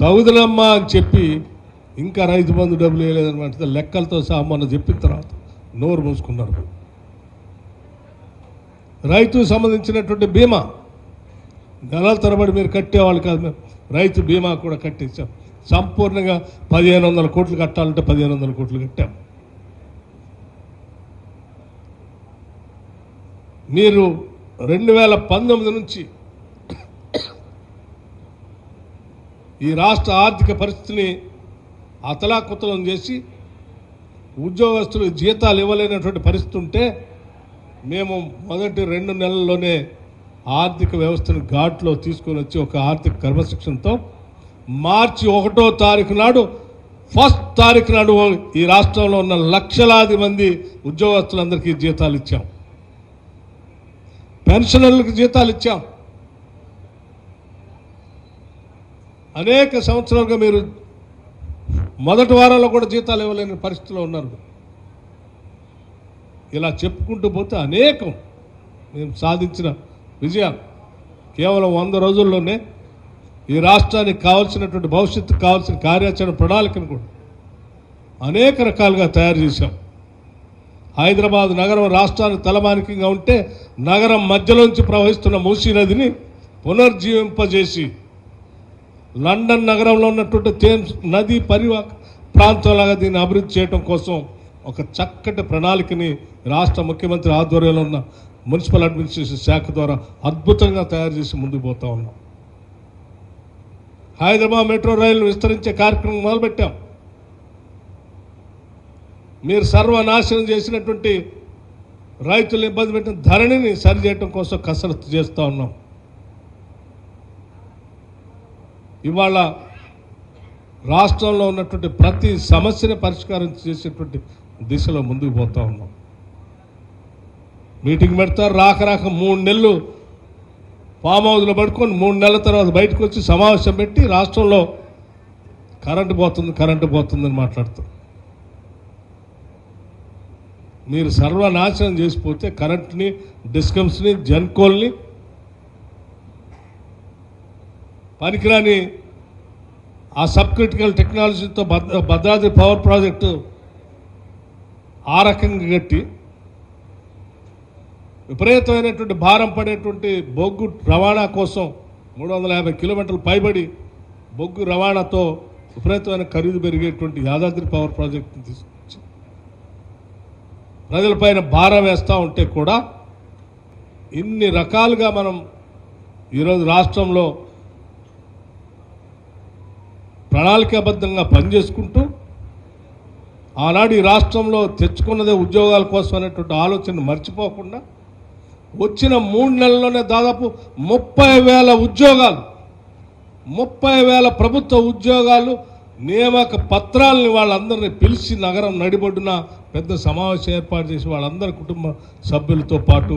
తగుదలమ్మా అని చెప్పి ఇంకా రైతు బంధు డబ్బులు వేయలేదన్నమాట. లెక్కలతో సహా మొన్న చెప్పిన తర్వాత నోరు మూసుకున్నారు. రైతు సంబంధించినటువంటి బీమా. నెలల తరబడి మీరు కట్టేవాళ్ళు కాదు మేము. రైతు బీమా కూడా కట్టించాం సంపూర్ణంగా పదిహేను వందల కోట్లు కట్టాలంటే పదిహేను వందల కోట్లు కట్టాం. మీరు రెండు వేల పంతొమ్మిది నుంచి ఈ రాష్ట్ర ఆర్థిక పరిస్థితిని అతలాకుతలం చేసి ఉద్యోగస్తులు జీతాలు ఇవ్వలేనటువంటి పరిస్థితి ఉంటే మేము మొదటి రెండు నెలల్లోనే ఆర్థిక వ్యవస్థను ఘాట్లో తీసుకొని వచ్చి ఒక ఆర్థిక క్రమశిక్షణతో మార్చి ఒకటో తారీఖు నాడు ఫస్ట్ తారీఖు నాడు ఈ రాష్ట్రంలో ఉన్న లక్షలాది మంది ఉద్యోగస్తులందరికీ జీతాలు ఇచ్చాం. పెన్షనర్లకు జీతాలు ఇచ్చాం. అనేక సంవత్సరాలుగా మీరు మొదటి వారంలో కూడా జీతాలు ఇవ్వలేని పరిస్థితిలో ఉన్నారు. ఇలా చెప్పుకుంటూ పోతే అనేకం మేము సాధించిన విజయాలు. కేవలం వంద రోజుల్లోనే ఈ రాష్ట్రానికి కావాల్సినటువంటి భవిష్యత్తుకు కావాల్సిన కార్యాచరణ ప్రణాళికను కూడా అనేక రకాలుగా తయారు చేశాం. హైదరాబాద్ నగరం రాష్ట్రానికి తలమానికంగా ఉంటే నగరం మధ్యలోంచి ప్రవహిస్తున్న మూసీ నదిని పునర్జీవింపజేసి లండన్ నగరంలో ఉన్నటువంటి థేమ్స్ నది పరివాహక ప్రాంతంలాగా దీన్ని అభివృద్ధి చేయడం కోసం ఒక చక్కటి ప్రణాళికని రాష్ట్ర ముఖ్యమంత్రి ఆధ్వర్యంలో ఉన్న మున్సిపల్ అడ్మినిస్ట్రేషన్ శాఖ ద్వారా అద్భుతంగా తయారు చేసి ముందుకు పోతా ఉన్నాం. హైదరాబాద్ మెట్రో రైలు విస్తరించే కార్యక్రమం మొదలుపెట్టాం. మీరు సర్వనాశనం చేసినటువంటి రైతులు ఇబ్బంది పెట్టిన ధరణిని సరిచేయటం కోసం కసరత్తు చేస్తూ ఉన్నాం. ఇవాళ రాష్ట్రంలో ఉన్నటువంటి ప్రతి సమస్యని పరిష్కారం చేసేటువంటి దిశలో ముందుకు పోతా ఉన్నాం. మీటింగ్ పెడతారు రాక రాక మూడు నెలలు ఫామ్ హౌస్లో పడుకొని మూడు నెలల తర్వాత బయటకు వచ్చి సమావేశం పెట్టి రాష్ట్రంలో కరెంటు పోతుంది కరెంటు పోతుందని మాట్లాడుతారు మీరు సర్వనాశనం చేసిపోతే కరెంట్ని డిస్కమ్స్ని జన్కోల్ని పనికిరాని ఆ సబ్ క్రిటికల్ టెక్నాలజీతో భద్ర భద్రాద్రి పవర్ ప్రాజెక్టు ఆ రకంగా కట్టి విపరీతమైనటువంటి భారం పడేటువంటి బొగ్గు రవాణా కోసం మూడు వందల యాభై కిలోమీటర్లు పైబడి బొగ్గు రవాణాతో విపరీతమైన ఖరీదు పెరిగేటువంటి యాదాద్రి పవర్ ప్రాజెక్టుని తీసుకొచ్చి ప్రజలపైన భారం వేస్తూ ఉంటే కూడా ఇన్ని రకాలుగా మనం ఈరోజు రాష్ట్రంలో ప్రణాళికాబద్ధంగా పనిచేసుకుంటూ ఆనాడు ఈ రాష్ట్రంలో తెచ్చుకున్నదే ఉద్యోగాల కోసం అనేటువంటి ఆలోచన మర్చిపోకుండా వచ్చిన మూడు నెలల్లోనే దాదాపు ముప్పై వేల ఉద్యోగాలు ముప్పై వేల ప్రభుత్వ ఉద్యోగాలు నియామక పత్రాలని వాళ్ళందరినీ పిలిచి నగరం నడిబొడ్డున పెద్ద సమావేశం ఏర్పాటు చేసి వాళ్ళందరి కుటుంబ సభ్యులతో పాటు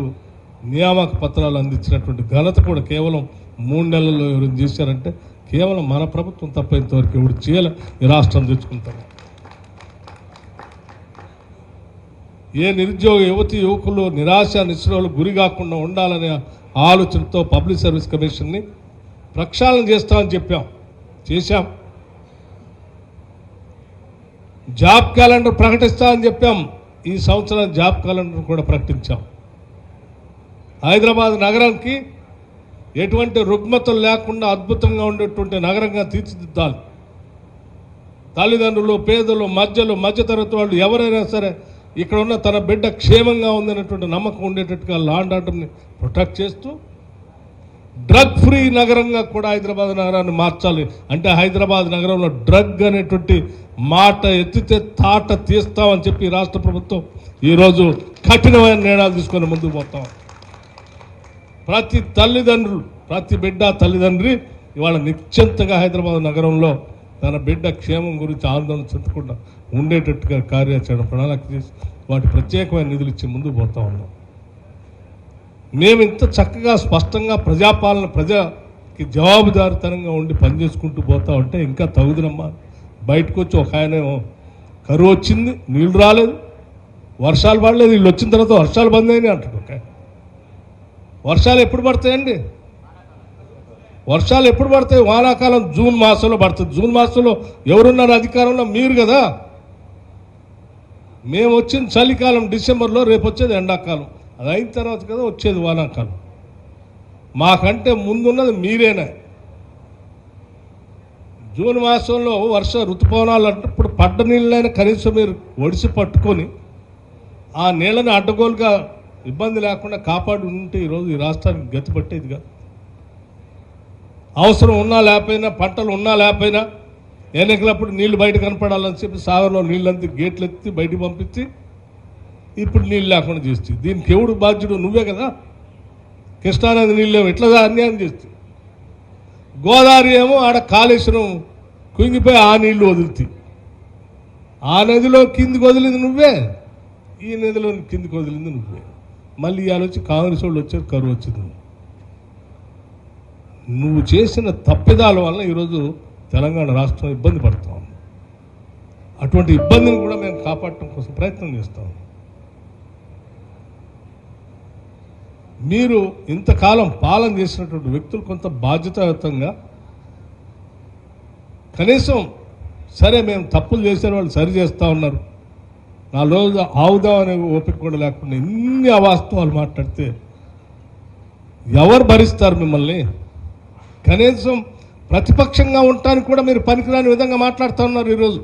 నియామక పత్రాలు అందించినటువంటి ఘనత కూడా కేవలం మూడు నెలల్లో ఎవరు చేశారంటే కేవలం మన ప్రభుత్వం తప్ప ఇంతవరకు ఎవరు చేయాలి. ఈ రాష్ట్రం తెచ్చుకుంటారు ఏ నిరుద్యోగ యువతి యువకులు నిరాశ నిస్సృహలు గురి కాకుండా ఉండాలనే ఆలోచనతో పబ్లిక్ సర్వీస్ కమిషన్ని ప్రక్షాళన చేస్తామని చెప్పాం. చేశాం. జాబ్ క్యాలెండర్ ప్రకటిస్తామని చెప్పాం. ఈ సంవత్సరం జాబ్ క్యాలెండర్ కూడా ప్రకటించాం. హైదరాబాద్ నగరానికి ఎటువంటి రుగ్మతలు లేకుండా అద్భుతంగా ఉండేటువంటి నగరంగా తీర్చిదిద్దాలి. తల్లిదండ్రులు పేదలు మధ్యలు మధ్యతరగతి వాళ్ళు ఎవరైనా సరే ఇక్కడ ఉన్న తన బిడ్డ క్షేమంగా ఉందనేటువంటి నమ్మకం ఉండేటట్టుగా లాండ్ ఆర్డర్ని ప్రొటెక్ట్ చేస్తూ డ్రగ్ ఫ్రీ నగరంగా కూడా హైదరాబాద్ నగరాన్ని మార్చాలి. అంటే హైదరాబాద్ నగరంలో డ్రగ్ అనేటువంటి మాట ఎత్తితే తాట తీస్తామని చెప్పి రాష్ట్ర ప్రభుత్వం ఈరోజు కఠినమైన నిర్ణయాలు తీసుకొని ముందుకు పోతాం ప్రతి తల్లిదండ్రులు ప్రతి బిడ్డ తల్లిదండ్రి ఇవాళ నిశ్చింతగా హైదరాబాద్ నగరంలో తన బిడ్డ క్షేమం గురించి ఆందోళన చెందకుండా ఉండేటట్టుగా కార్యాచరణ ప్రణాళిక చేసి వాటి ప్రత్యేకమైన నిధులు ఇచ్చి ముందుకు పోతా ఉన్నాం మేము ఇంత చక్కగా స్పష్టంగా ప్రజాపాలన ప్రజకి జవాబుదారితనంగా ఉండి పనిచేసుకుంటూ పోతా ఉంటే ఇంకా తగుదనమ్మా బయటకు వచ్చి ఒక ఆయన కరువు వచ్చింది నీళ్ళు రాలేదు వర్షాలు పడలేదు వీళ్ళు వచ్చిన తర్వాత వర్షాలు బంద్ అయినాయి అంటాడు ఒక ఆయన. వర్షాలు ఎప్పుడు పడతాయండి? వర్షాలు ఎప్పుడు పడతాయి? వానాకాలం జూన్ మాసంలో పడుతుంది. జూన్ మాసంలో ఎవరున్నారు అధికారంలో? మీరు కదా. మేము వచ్చిన చలికాలం డిసెంబర్లో రేపు వచ్చేది ఎండాకాలం. అది అయిన తర్వాత కదా వచ్చేది వానాకాలం. మాకంటే ముందున్నది మీరేనా. జూన్ మాసంలో వర్ష ఋతుపవనాలు అంటే ఇప్పుడు పడ్డ నీళ్ళైనా కనీసం మీరు ఒడిసి పట్టుకొని ఆ నీళ్ళని అడ్డగోలుగా ఇబ్బంది లేకుండా కాపాడి ఉంటే ఈరోజు ఈ రాష్ట్రానికి గతి పట్టేదిగా అవసరం ఉన్నా లేకపోయినా పంటలు ఉన్నా లేకపోయినా ఎన్నికలప్పుడు నీళ్ళు బయట కనపడాలని చెప్పి సాగర్లో నీళ్ళంతా గేట్లు ఎత్తి బయటికి పంపించి ఇప్పుడు నీళ్ళు లేకుండా చేస్తే. దీనికి ఎవడు బాధ్యుడు? నువ్వే కదా. కృష్ణానది నీళ్ళు ఎట్లా అన్యాయం చేస్తే? గోదావరి ఏమో ఆడ కాళేశ్వరం కుంగిపోయి ఆ నీళ్ళు వదులుతాయి. ఆ నదిలో కిందికి వదిలింది నువ్వే. ఈ నదిలో కిందికి వదిలింది నువ్వే. మళ్ళీ ఇవాళ వచ్చి కాంగ్రెస్ వాళ్ళు వచ్చారు కరువు వచ్చింది. నువ్వు చేసిన తప్పిదాల వల్ల ఈరోజు తెలంగాణ రాష్ట్రం ఇబ్బంది పడుతాం అటువంటి ఇబ్బందిని కూడా మేము కాపాడటం కోసం ప్రయత్నం చేస్తాం మీరు ఇంతకాలం పాలన చేసినటువంటి వ్యక్తులు కొంత బాధ్యతాయుతంగా కనీసం సరే మేము తప్పులు చేసిన వాళ్ళు సరి చేస్తూ ఉన్నారు. నాలో రోజు ఆవుదాం అనే ఓపిక కూడా లేకుండా ఇన్ని అవాస్తవాలు మాట్లాడితే ఎవరు భరిస్తారు మిమ్మల్ని? కనీసం ప్రతిపక్షంగా ఉండటానికి కూడా మీరు పనికిరాని విధంగా మాట్లాడుతూ ఉన్నారు ఈరోజు.